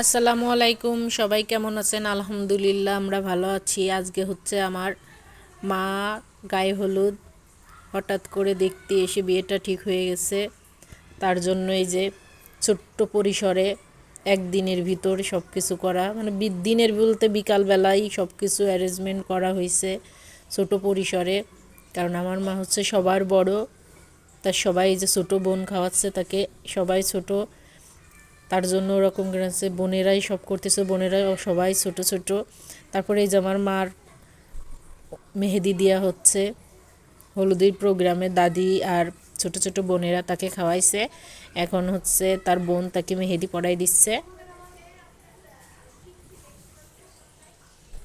আসসালামু আলাইকুম, সবাই কেমন আছেন? আলহামদুলিল্লাহ, আমরা ভালো আছি। আজকে হচ্ছে আমার মা গায়ে হলুদ, হঠাৎ করে দেখতে এসে বিয়েটা ঠিক হয়ে গেছে। তার জন্য এই যে ছোট্ট পরিসরে একদিনের ভিতর সব কিছু করা মানে দিনের বলতে বিকালবেলাই সব কিছু অ্যারেঞ্জমেন্ট করা হয়েছে ছোট পরিসরে। কারণ আমার মা হচ্ছে সবার বড় তার সবাই যে ছোট বোন খাওয়াচ্ছে, তাকে সবাই ছোট তার জন্য ওরকম করেছে বোনেরাই সব করতেছে, বোনেরাই সবাই ছোট ছোট। তারপরে এই যে আমার মার মেহেদি দেওয়া হচ্ছে, হলুদের প্রোগ্রামে দাদি আর ছোট ছোট বোনেরা তাকে খাওয়াইছে। এখন হচ্ছে তার বোন তাকে মেহেদি পড়াই দিচ্ছে।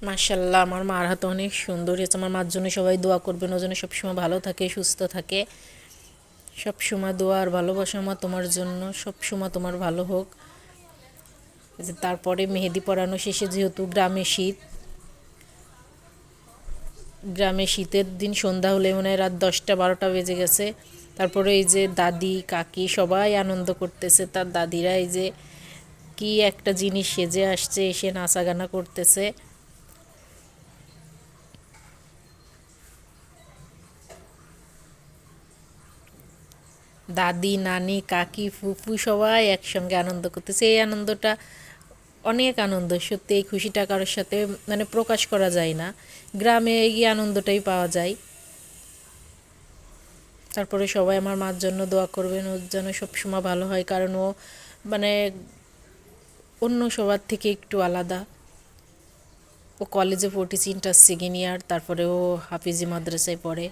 মার্শাল্লাহ আমার মার হাতে অনেক সুন্দর হয়েছে। আমার মার জন্য সবাই দোয়া করবেন, ও যেন সবসময় ভালো থাকে, সুস্থ থাকে। সব সময় দোয়া আর ভালোবাসা আমার তোমার জন্য সব সময় তোমার ভালো হোক। যে তারপরে মেহেদি পরানো শেষে যেহেতু গ্রামে শীত, গ্রামে শীতের দিন সন্ধ্যা হলে মনে হয় রাত দশটা, বারোটা বেজে গেছে। তারপরে এই যে দাদি, কাকি সবাই আনন্দ করতেছে, তার দাদিরা এই যে কি একটা জিনিস সেজে আসছে, এসে নাচা গানা করতেছে। দাদি, নানি, কাকি, ফুফু সবাই একসঙ্গে আনন্দ করতেছে। এই আনন্দটা অনেক আনন্দ, সত্যি এই খুশিটা কারোর সাথে মানে প্রকাশ করা যায় না। গ্রামে গিয়ে আনন্দটাই পাওয়া যায়। তারপরে সবাই আমার মার জন্য দোয়া করবেন, ওর যেন সবসময় ভালো হয়, কারণ ও মানে অন্য সবার থেকে একটু আলাদা। ও কলেজে পড়তেছে ইন্টার সেকেন্ড ইয়ার তারপরে ও হাফিজি মাদ্রাসায় পড়ে।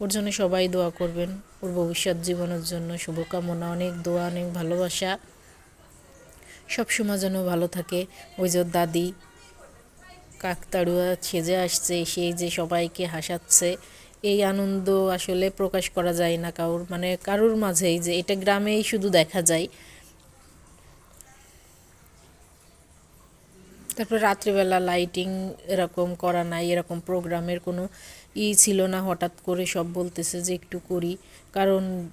ওর জন্য সবাই দোয়া করবেন। ওর ভবিষ্যৎ জীবনের জন্য শুভকামনা, অনেক দোয়া, অনেক ভালোবাসা। সব সময় যেন ভালো থাকে। ওই যে দাদি, কাকতাড়ুয়া ছেজে আসছে সেই যে সবাইকে হাসাচ্ছে, এই আনন্দ আসলে প্রকাশ করা যায় না কারোর মানে কারোর মাঝেই যে এটা গ্রামেই শুধু দেখা যায়। তারপর রাত্রিবেলা লাইটিং এরকম করা নাই, এরকম প্রোগ্রামের কোনো ই ছিল না, হঠাৎ করে সব বলতেছে যে একটু করি। কারণ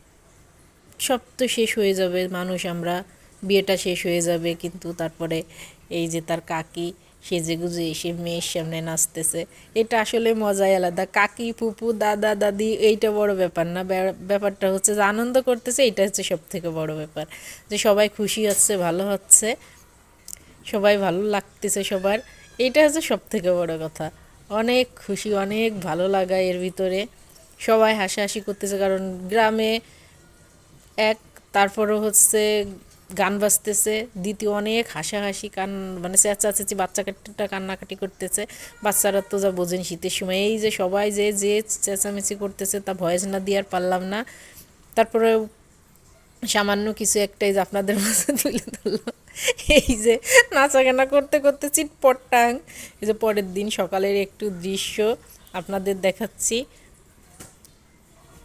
সব তো শেষ হয়ে যাবে, মানুষ আমরা বিয়েটা শেষ হয়ে যাবে, কিন্তু তারপরে এই যে তার কাকি সেজে গুজে এসে মেয়ের সামনে নাচতেছে, এটা আসলে মজাই আলাদা। কাকি, ফুপু, দাদা, দাদি, এইটা বড় ব্যাপার না। ব্যা- ব্যাপারটা হচ্ছে যে আনন্দ করতেছে এটা হচ্ছে সব থেকে বড় ব্যাপার। যে সবাই খুশি হচ্ছে, ভালো হচ্ছে সবাই ভালো লাগতেছে সবার। এটা হচ্ছে সব থেকে বড় কথা। অনেক খুশি, অনেক ভালো লাগা এর ভিতরে। সবাই হাসাহাসি করতেছে কারণ গ্রামে এক, তারপরও হচ্ছে গান বাজতেছে। দ্বিতীয় অনেক হাসাহাসি, কান মানে চেঁচা চেঁচি বাচ্চা কাচ্চাটা কান্নাকাটি করতেছে। বাচ্চারা তো যা বোঝেন শীতের সময়। এই যে সবাই যে যে চেঁচামেচি করতেছে তা ভয়েস না দিয়ে আর পারলাম না। তারপরে সামান্য কিছু একটাই যে আপনাদের মাঝে তুলে ধরলো এই যে নাচা গানা করতে করতে চিটপট। টাং এই যে পরের দিন সকালের একটু দৃশ্য আপনাদের দেখাচ্ছি।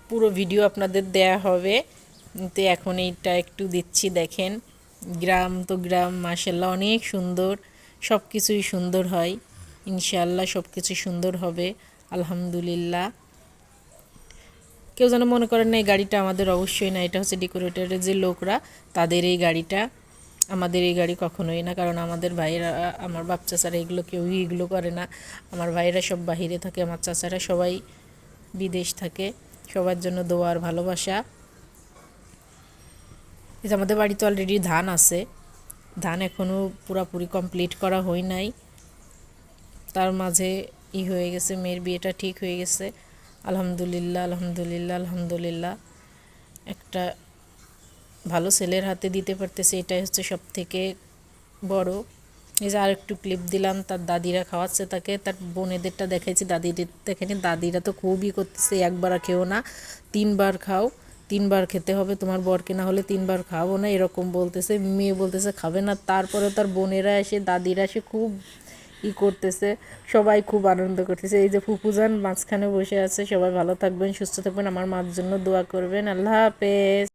পুরো ভিডিও আপনাদের দেয়া হবে। তো এখন এইটা একটু দিচ্ছি, দেখেন। গ্রাম তো গ্রাম মাসাল্লাহ অনেক সুন্দর সব কিছুই সুন্দর হয়। ইনশাল্লাহ সব কিছু সুন্দর হবে, আলহামদুলিল্লাহ। কেউ যেন মনে করেন না, এই গাড়িটা আমাদের অবশ্যই না, এটা হচ্ছে ডেকোরেটরের যে লোকরা, তাদের এই গাড়িটা। আমাদের এই গাড়ি কখনোই না, কারণ আমাদের ভাইয়েরা, আমার বাপ চাচারা এগুলো কেউই এগুলো করে না। আমার ভাইয়েরা সব বাহিরে থাকে, আমার চাচারা সবাই বিদেশ থাকে। সবার জন্য দোয়ার ভালোবাসা। এটা আমাদের বাড়িতে অলরেডি ধান আছে। ধান এখনও পুরাপুরি কমপ্লিট করা হয় নাই। তার মাঝে ই হয়ে গেছে, মেয়ের বিয়েটা ঠিক হয়ে গেছে। আলহামদুলিল্লাহ আলহামদুলিল্লাহ আলহামদুলিল্লাহ। একটা ভালো ছেলের হাতে দিতে পারতেছে, এটাই হচ্ছে সব থেকে বড়। এই যে আর একটু ক্লিপ দিলাম, তার দাদিরা খাওয়াচ্ছে তাকে, তার বোনেদেরটা দেখাইছি, দাদিদের দেখেনি, দাদিরা তো খুবই করতেছে, একবার খেও না, তিনবার খাও, তিনবার খেতে হবে তোমার বরকে, না হলে তিনবার খাব না, এরকম বলতেছে, মেয়ে বলতেছে খাবে না তারপরে তার বোনেরা এসে, দাদিরা এসে খুব ই করতেছে, সবাই খুব আনন্দ করতেছে, এই যে ফুপুজান মাঝখানে বসে আছে, সবাই ভালো থাকবেন, সুস্থ থাকবেন, আমার মার জন্য দোয়া করবেন, আল্লাহ হাফেজ।